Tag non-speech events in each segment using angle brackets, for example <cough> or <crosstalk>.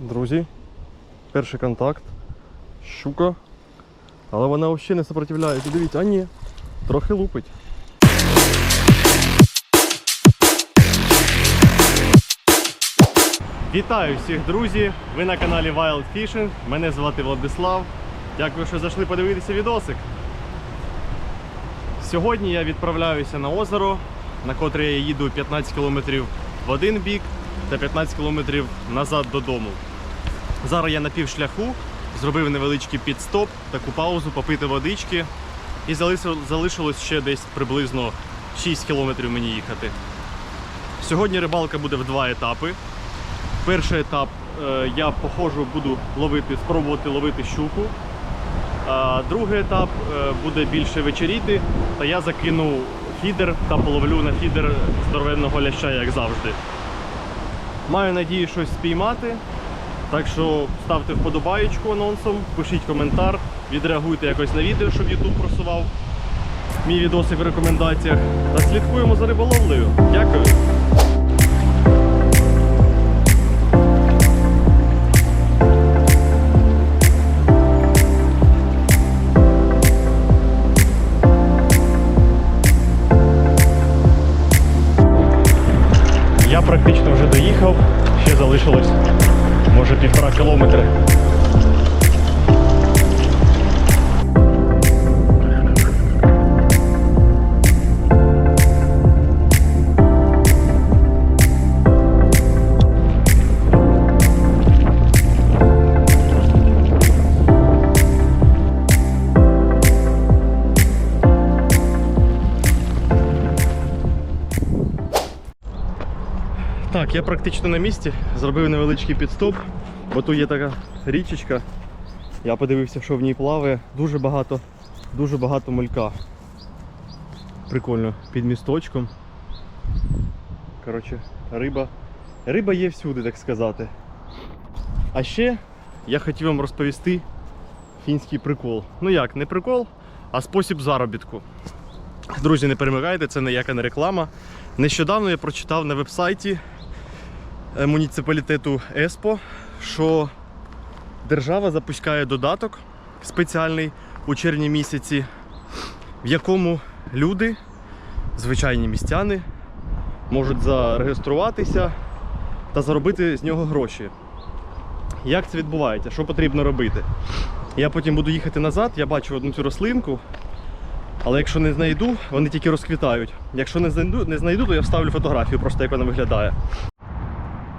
Друзі, перший контакт. Щука. Але вона взагалі не сопротивляється. Дивіться, а ні. Трохи лупить. Вітаю всіх, друзі! Ви на каналі Wild Fishing. Мене звати Владислав. Дякую, що зайшли подивитися відосик. Сьогодні я відправляюся на озеро, на котре я їду 15 км в один бік та 15 км назад додому. Зараз я на півшляху, зробив невеличкий підстоп, таку паузу, попити водички. І залишилось ще десь приблизно 6 км мені їхати. Сьогодні рибалка буде в два етапи. Перший етап е, я походжу, буду ловити, спробувати ловити щуку. А другий етап е, буде більше вечеріти, та я закину фідер та половлю на фідер здоровенного ляща, як завжди. Маю надію щось спіймати. Так що ставте вподобаєчку анонсом, пишіть коментар, відреагуйте якось на відео, щоб YouTube просував мій відосик в рекомендаціях. Та слідкуємо за риболовлею. Дякую! Практично вже доїхав, ще залишилось може півтора кілометри. Я практично на місці, зробив невеличкий підстоп, бо тут є така річечка. Я подивився, що в ній плаває. Дуже багато, дуже багато малька. Прикольно, під місточком. Коротше, риба. Риба є всюди, так сказати. А ще я хотів вам розповісти фінський прикол. Ну як, не прикол, а спосіб заробітку. Друзі, не перемагайте, це ніяка не реклама. Нещодавно я прочитав на вебсайті муніципалітету Еспо, що держава запускає додаток спеціальний у червні місяці, в якому люди, звичайні містяни, можуть зареєструватися та заробити з нього гроші. Як це відбувається? Що потрібно робити? Я потім буду їхати назад, я бачу одну цю рослинку, але якщо не знайду, вони тільки розквітають. Якщо не знайду, не знайду, то я вставлю фотографію, просто як вона виглядає.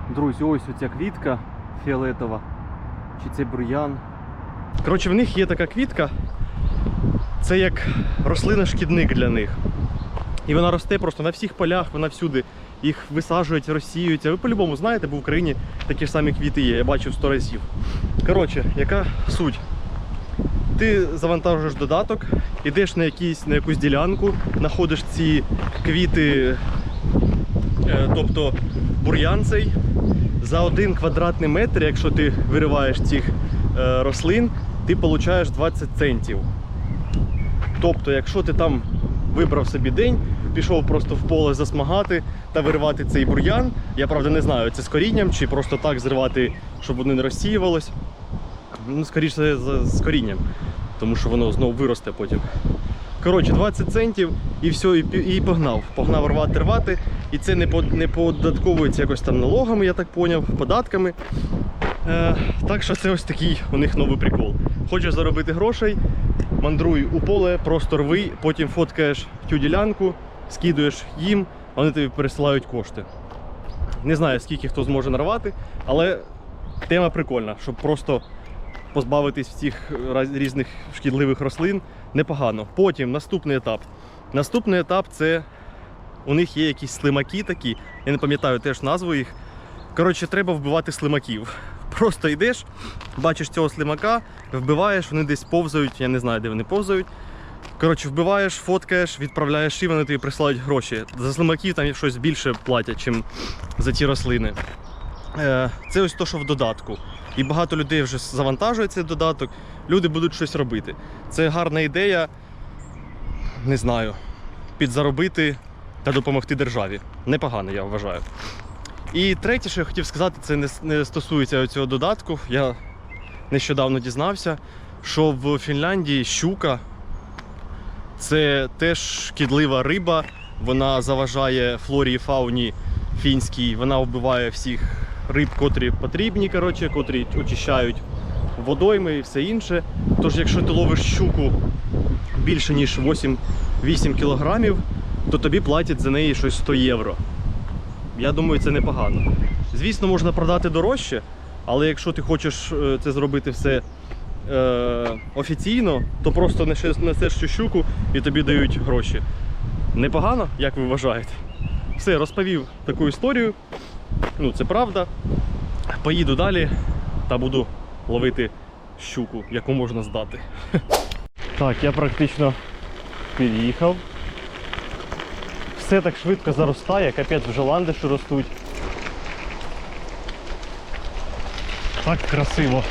Друзі, ось оця квітка фіолетова. Чи це бур'ян. Коротше, в них є така квітка. Це як рослина-шкідник для них. І вона росте просто на всіх полях, вона всюди. Їх висаджують, розсіюють. А Ви по-любому знаєте, бо в Україні такі ж самі квіти є, я бачив сто разів. Коротше, яка суть? Ти завантажуєш додаток, йдеш на, якісь, на якусь ділянку, знаходиш ці квіти, тобто бур'ян цей, за один квадратний метр, якщо ти вириваєш цих е, рослин, ти получаєш 20 центів. Тобто, якщо ти там вибрав собі день, пішов просто в поле засмагати та виривати цей бур'ян, я правда не знаю, це з корінням чи просто так зривати, щоб воно не розсіювалось. Ну, скоріше з корінням, тому що воно знову виросте потім. Коротше, 20 центів і все, і, і погнав. Погнав рвати, рвати. І це не, по, не податковується якось там налогами, я так поняв, податками. Е, так що це ось такий у них новий прикол. Хочеш заробити грошей, мандруй у поле, просто рви, потім фоткаєш цю ділянку, скидуєш їм, вони тобі пересилають кошти. Не знаю, скільки хто зможе нарвати, але тема прикольна, щоб просто позбавитись всіх різних шкідливих рослин непогано. Потім наступний етап. Наступний етап це у них є якісь слимаки такі, я не пам'ятаю теж назву їх. Коротше, треба вбивати слимаків. Просто йдеш, бачиш цього слимака, вбиваєш, вони десь повзають, я не знаю, де вони повзають. Коротше, вбиваєш, фоткаєш, відправляєш і вони тобі присилають гроші. За слимаків там щось більше платять, ніж за ті рослини. Е, Це ось то, що в додатку. І багато людей вже завантажує цей додаток, люди будуть щось робити. Це гарна ідея, не знаю, підзаробити та допомогти державі. Непогано, я вважаю. І третє, що я хотів сказати, це не, не стосується цього додатку. Я нещодавно дізнався, що в Фінляндії щука це теж шкідлива риба. Вона заважає флорі і фауні фінській. Вона вбиває всіх риб, котрі потрібні, коротше, котрі очищають водойми і все інше. Тож, якщо ти ловиш щуку більше ніж 8, 8 кілограмів, то тобі платять за неї щось 100 євро. Я думаю, це непогано. Звісно, можна продати дорожче, але якщо ти хочеш е, це зробити все е, офіційно, то просто несеш цю щуку і тобі дають гроші. Непогано, як ви вважаєте? Все, розповів таку історію. Ну, це правда. Поїду далі та буду ловити щуку, яку можна здати. <laughs> Так, я практично під'їхав. Все так швидко заростає, капець вже ландиші ростуть. Так красиво.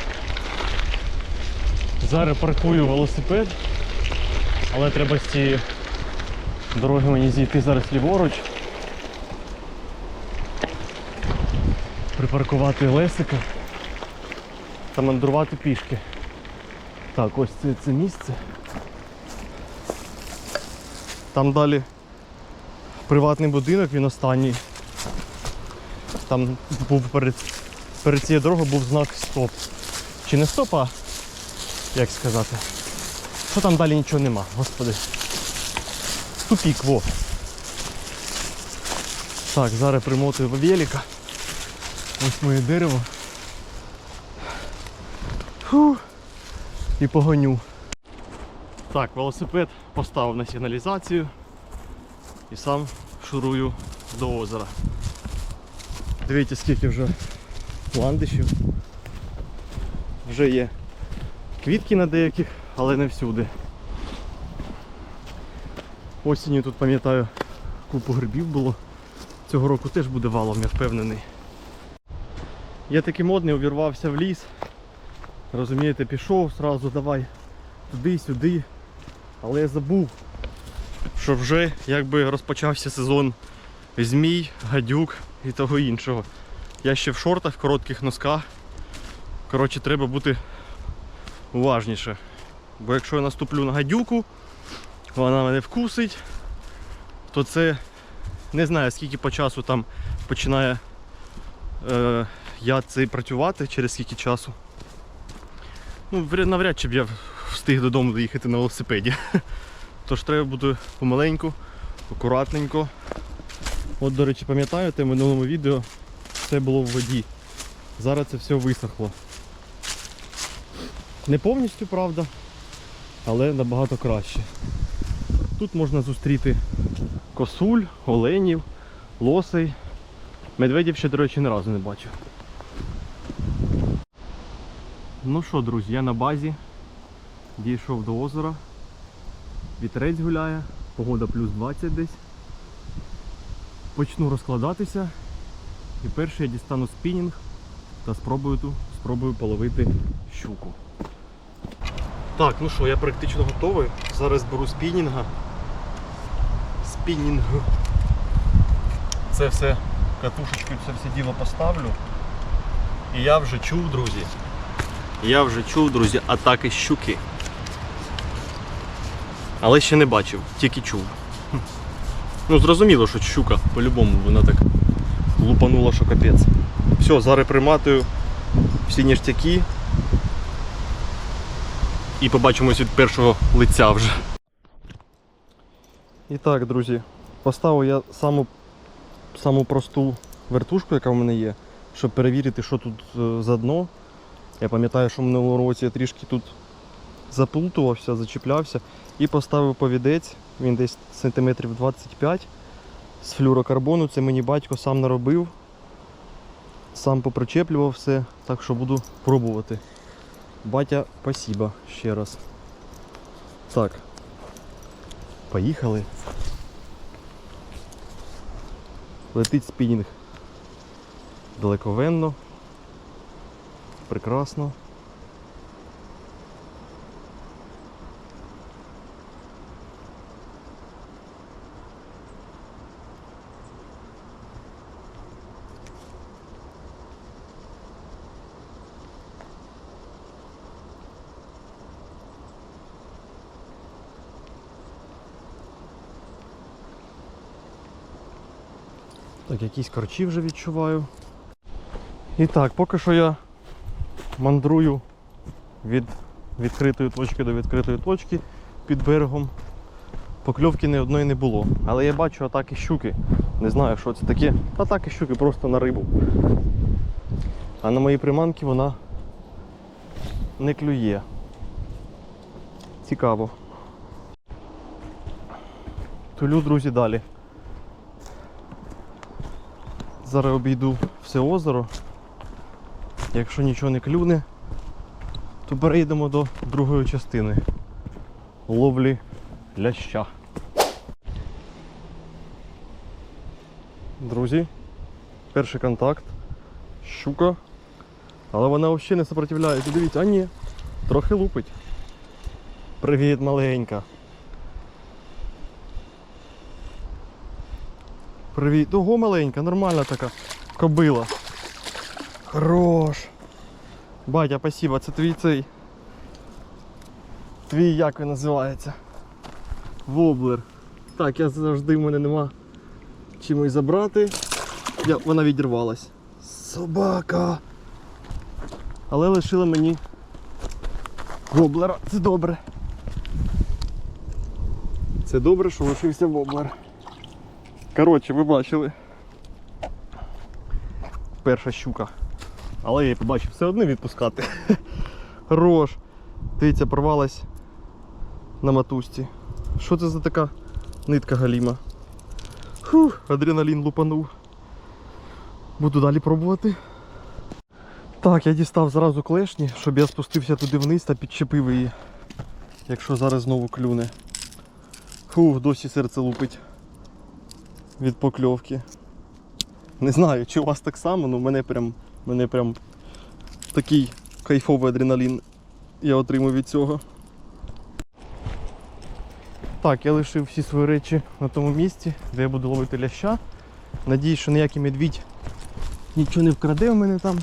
Зараз паркую велосипед, але треба з цієї дороги мені зійти зараз ліворуч. Припаркувати Лесика та мандрувати пішки. Так, ось це, це місце. Там далі приватний будинок, він останній. Там був перед, перед цією дорогою був знак стоп. Чи не стоп, а як сказати? Що там далі нічого нема, господи. Тупік, во. Так, зараз примотую велика. Ось моє дерево. Фу. І погоню. Так, велосипед поставив на сигналізацію і сам шурую до озера. Дивіться, скільки вже ландишів. Вже є квітки на деяких, але не всюди. Осінню тут пам'ятаю купу грибів було. Цього року теж буде валом, я впевнений. Я такий модний, увірвався в ліс. Розумієте, пішов сразу давай туди-сюди. Але я забув, що вже якби розпочався сезон змій, гадюк і того іншого. Я ще в шортах, в коротких носках. Коротше, треба бути уважніше. Бо якщо я наступлю на гадюку, вона мене вкусить, то це не знаю скільки по часу там починає е, яд цей працювати, через скільки часу. Ну, навряд чи б я встиг додому доїхати на велосипеді. <laughs> Тож треба бути помаленьку, акуратненько. От, до речі, пам'ятаєте, в минулому відео все було в воді. Зараз це все висохло. Не повністю, правда, але набагато краще. Тут можна зустріти косуль, оленів, лосей. Медведів ще, до речі, ні разу не бачив. Ну що, друзі, я на базі. Дійшов до озера. Вітерець гуляє, погода плюс 20 десь. Почну розкладатися. І перше я дістану спінінг та спробую, ту, спробую половити щуку. Так, ну що, я практично готовий. Зараз беру спінінга. Спінінг. Це все катушечкою, це все діло поставлю. І я вже чув, друзі. Я вже чув, друзі, атаки щуки. Але ще не бачив, тільки чув. Ну, зрозуміло, що щука, по-любому вона так лупанула, що капець. Все, зараз приматую всі ніштяки. І побачимось від першого лиця вже. І так, друзі, поставив я саму, саму просту вертушку, яка в мене є, щоб перевірити, що тут е, за дно. Я пам'ятаю, що в минулому році я трішки тут заплутувався, зачіплявся і поставив повідець, він десь сантиметрів 25 з флюрокарбону. Це мені батько сам наробив, сам попричеплював все, так що буду пробувати. Батя, спасибо ще раз. Так. Поїхали. Летить спінінг далековенно прекрасно. Так, якісь корчі вже відчуваю. І так, поки що я мандрую від відкритої точки до відкритої точки під берегом. Покльовки ні одної не було. Але я бачу атаки щуки. Не знаю, що це таке. Атаки щуки просто на рибу. А на мої приманки вона не клює. Цікаво. Тулю, друзі, далі. Зараз обійду все озеро. Якщо нічого не клюне, то перейдемо до другої частини ловлі ляща. Друзі, перший контакт. Щука. Але вона взагалі не сопротивляється. Дивіться, а ні, трохи лупить. Привіт, маленька. Привіт. Ого, маленька, нормальна така кобила. Хорош. Батя, спасибо, це твій цей. Твій як він називається? Воблер. Так, я завжди в мене нема чимось забрати. Я, вона відірвалась. Собака. Але лишила мені воблера. Це добре. Це добре, що лишився воблер. Коротше, ви бачили. Перша щука. Але я її побачив все одно відпускати. <laughs> Хорош. Дивіться, порвалась на матусті. Що це за така нитка галіма? Фух, адреналін лупанув. Буду далі пробувати. Так, я дістав зразу клешні, щоб я спустився туди вниз та підчепив її. Якщо зараз знову клюне. Фух, досі серце лупить від покльовки. Не знаю, чи у вас так само, але в мене прям, мене прям такий кайфовий адреналін я отримав від цього. Так, я лишив всі свої речі на тому місці, де я буду ловити ляща. Надіюсь, що ніякий медвідь нічого не вкраде в мене там.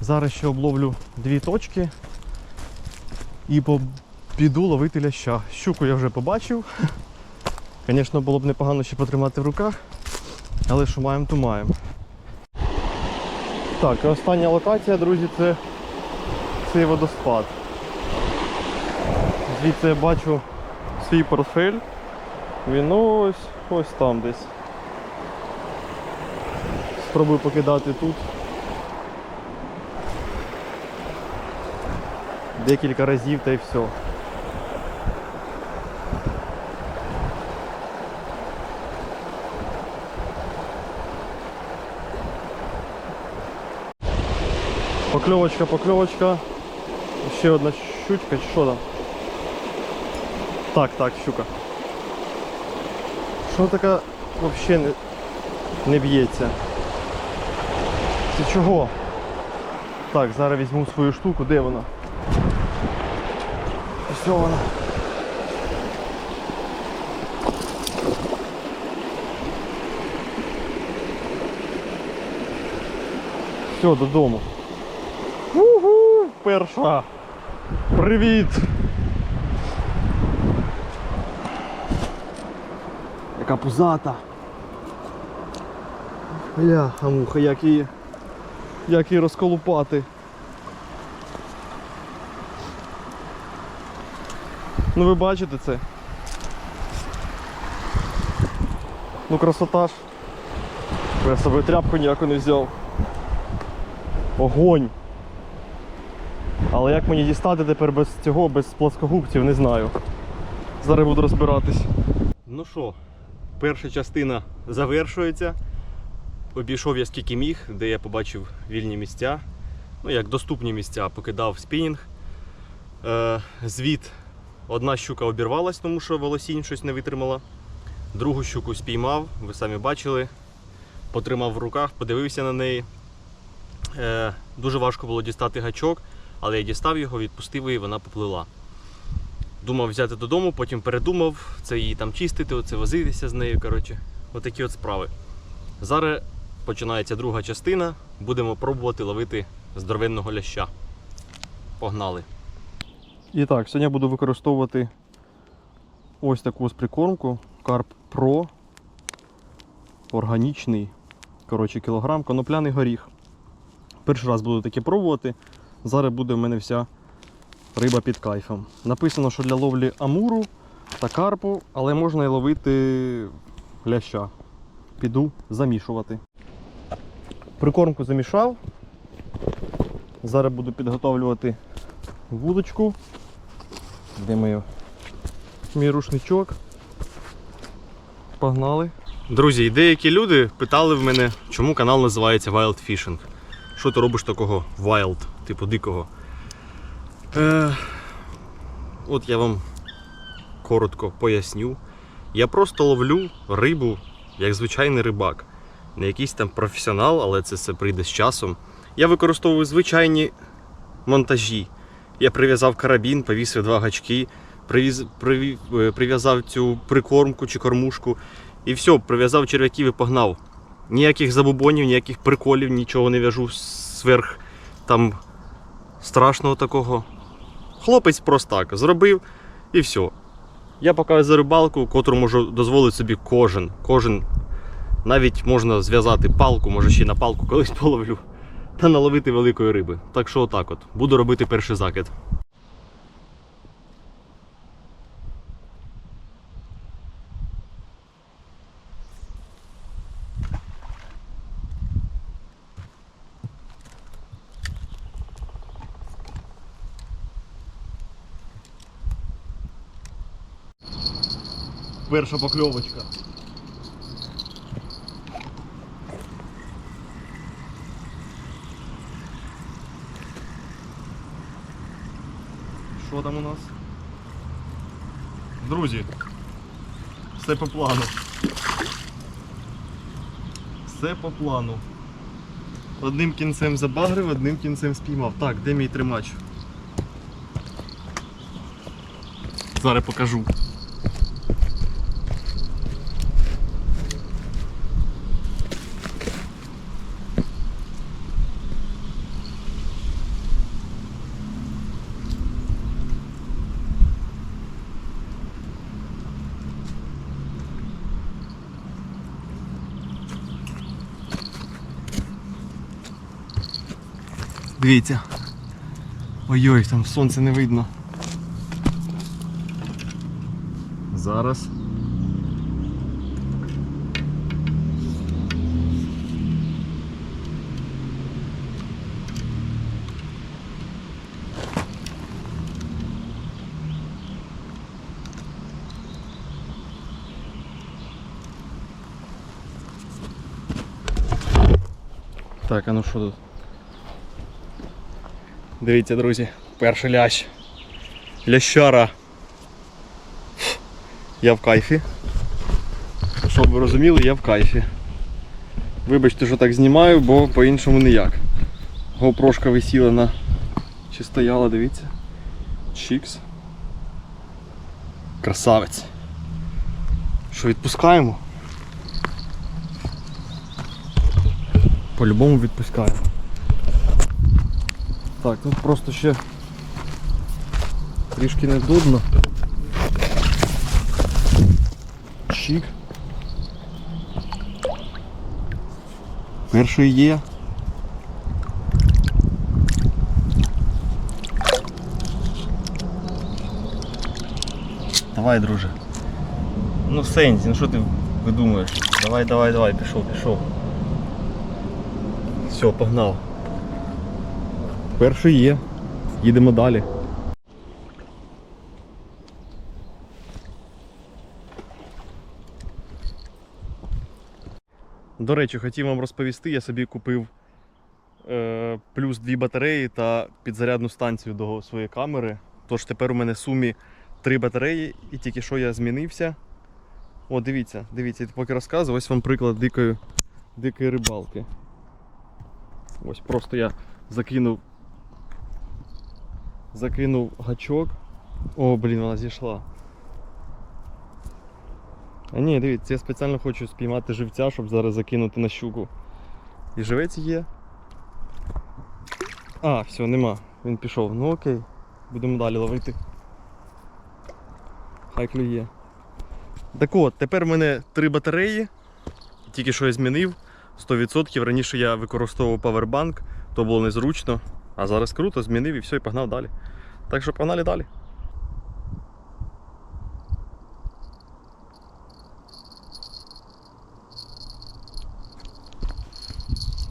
Зараз ще обловлю дві точки і піду ловити ляща. Щуку я вже побачив. Звісно, було б непогано ще потримати в руках, але що маємо, то маємо. Так, і остання локація, друзі, це цей водоспад. Звідси я бачу свій портфель. Він ось ось там десь. Спробую покидати тут. Декілька разів та й все. Покльовочка, покльовочка. Ще одна щучка, чи що там? Так, так, щука. Що така взагалі не, не б'ється? Це чого? Так, зараз візьму свою штуку, де вона? Ось вона. Все, додому. Перша. Привіт! Яка пузата. Бля, муха, як її. Як її розколупати. Ну ви бачите це? Ну красота ж. Я з собою тряпку ніяку не взяв. Огонь. Але як мені дістати тепер без цього, без плоскогубців, не знаю. Зараз буду розбиратись. Ну що, перша частина завершується. Обійшов я скільки міг, де я побачив вільні місця. Ну, як доступні місця, покидав спінінг. Е, звіт одна щука обірвалась, тому що волосінь щось не витримала. Другу щуку спіймав, ви самі бачили. Потримав в руках, подивився на неї. Е, дуже важко було дістати гачок, але я дістав його, відпустив її, вона поплила. Думав взяти додому, потім передумав, це її там чистити, оце возитися з нею. коротше. Отакі от справи. Зараз починається друга частина. Будемо пробувати ловити здоровенного ляща. Погнали. І так, сьогодні я буду використовувати ось таку ось прикормку Carp Pro. органічний. Коротше, кілограм, конопляний горіх. Перший раз буду таке пробувати. Зараз буде в мене вся риба під кайфом. Написано, що для ловлі амуру та карпу, але можна і ловити ляща. Піду замішувати. Прикормку замішав. Зараз буду підготовлювати вудочку. Де моє мій рушничок. Погнали. Друзі, деякі люди питали в мене, чому канал називається Wild Fishing. Що ти робиш такого wild, типу дикого? Е, от я вам коротко поясню. Я просто ловлю рибу як звичайний рибак. Не якийсь там професіонал, але це все прийде з часом. Я використовую звичайні монтажі. Я прив'язав карабін, повісив два гачки, е, прив'язав цю прикормку чи кормушку і все, прив'язав черв'яків і погнав. Ніяких забубонів, ніяких приколів, нічого не в'яжу сверх там страшного такого. Хлопець просто так зробив і все. Я показую за рибалку, котру можу дозволити собі кожен. Кожен. Навіть можна зв'язати палку, може ще й на палку <laughs> колись половлю, та наловити великої риби. Так що отак от. Буду робити перший закид. Перша покльовочка. Що там у нас? Друзі, все по плану. Все по плану. Одним кінцем забагрив, одним кінцем спіймав. Так, де мій тримач? Зараз покажу. Дивіться. Ой-ой, там сонце не видно. Зараз. Так, а ну що тут? Дивіться, друзі, перший лящ. Лящара. Я в кайфі. Щоб ви розуміли, я в кайфі. Вибачте, що так знімаю, бо по-іншому ніяк. Гопрошка висіла на. Чи стояла, дивіться. Чікс. Красавець. Що відпускаємо? По-любому відпускаємо. Так, тут просто ще трішки недудно. Чик. Перший є. Давай, друже. Ну Сензі, ну що ти видумуєш? Давай, давай, давай, пішов, пішов. Все, погнав. Перший є. Їдемо далі. До речі, хотів вам розповісти, я собі купив е, плюс дві батареї та підзарядну станцію до своєї камери. Тож тепер у мене в сумі три батареї, і тільки що я змінився. О, дивіться, дивіться, поки розказую, ось вам приклад дикої, дикої рибалки. Ось просто я закинув закинув гачок. О, блін, вона зійшла. А ні, дивіться, я спеціально хочу спіймати живця, щоб зараз закинути на щуку. І живець є. А, все, нема. Він пішов. Ну окей. Будемо далі ловити. Хай клює. Так от, тепер в мене три батареї. Тільки що я змінив 100%. Раніше я використовував павербанк, то було незручно. А зараз круто, змінив і все, і погнав далі. Так що погнали далі.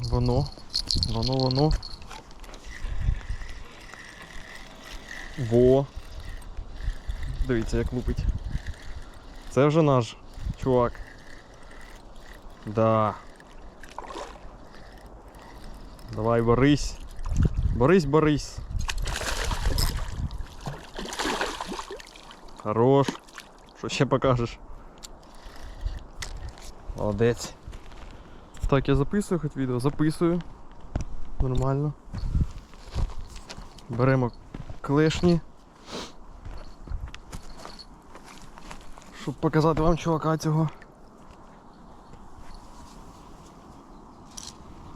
Воно, воно, воно. Во. Дивіться, як лупить. Це вже наш чувак. Да. Давай, борись. Борись, борись. Хорош. Що ще покажеш? Молодець. Так, я записую хоч відео, записую. Нормально. Беремо клешні. Щоб показати вам чувака цього.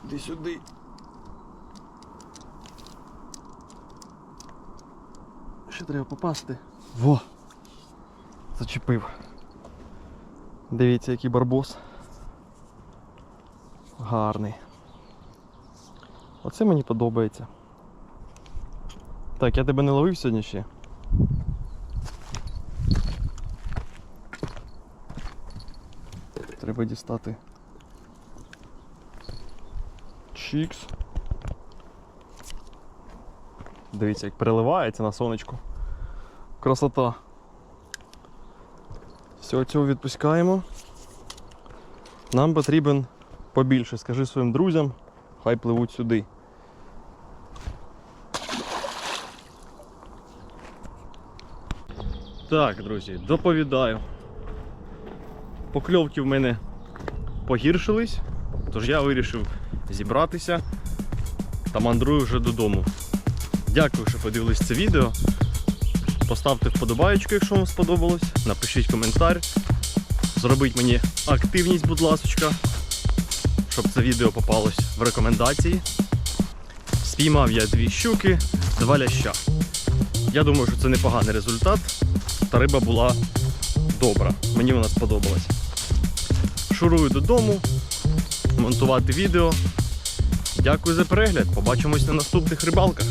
Іди сюди. Ще треба попасти. Во! Зачепив. Дивіться, який барбос. Гарний. Оце мені подобається. Так, я тебе не ловив сьогодні ще. Треба дістати. Чікс. Дивіться, як переливається на сонечку. Красота. Все, цього відпускаємо. Нам потрібен побільше. Скажи своїм друзям, хай пливуть сюди. Так, друзі, доповідаю. Покльовки в мене погіршились, тож я вирішив зібратися та мандрую вже додому. Дякую, що подивились це відео. Поставте вподобайку, якщо вам сподобалось. Напишіть коментар. Зробіть мені активність, будь ласочка, щоб це відео попалось в рекомендації. Спіймав я дві щуки, два ляща. Я думаю, що це непоганий результат. Та риба була добра. Мені вона сподобалась. Шурую додому, монтувати відео. Дякую за перегляд. Побачимось на наступних рибалках.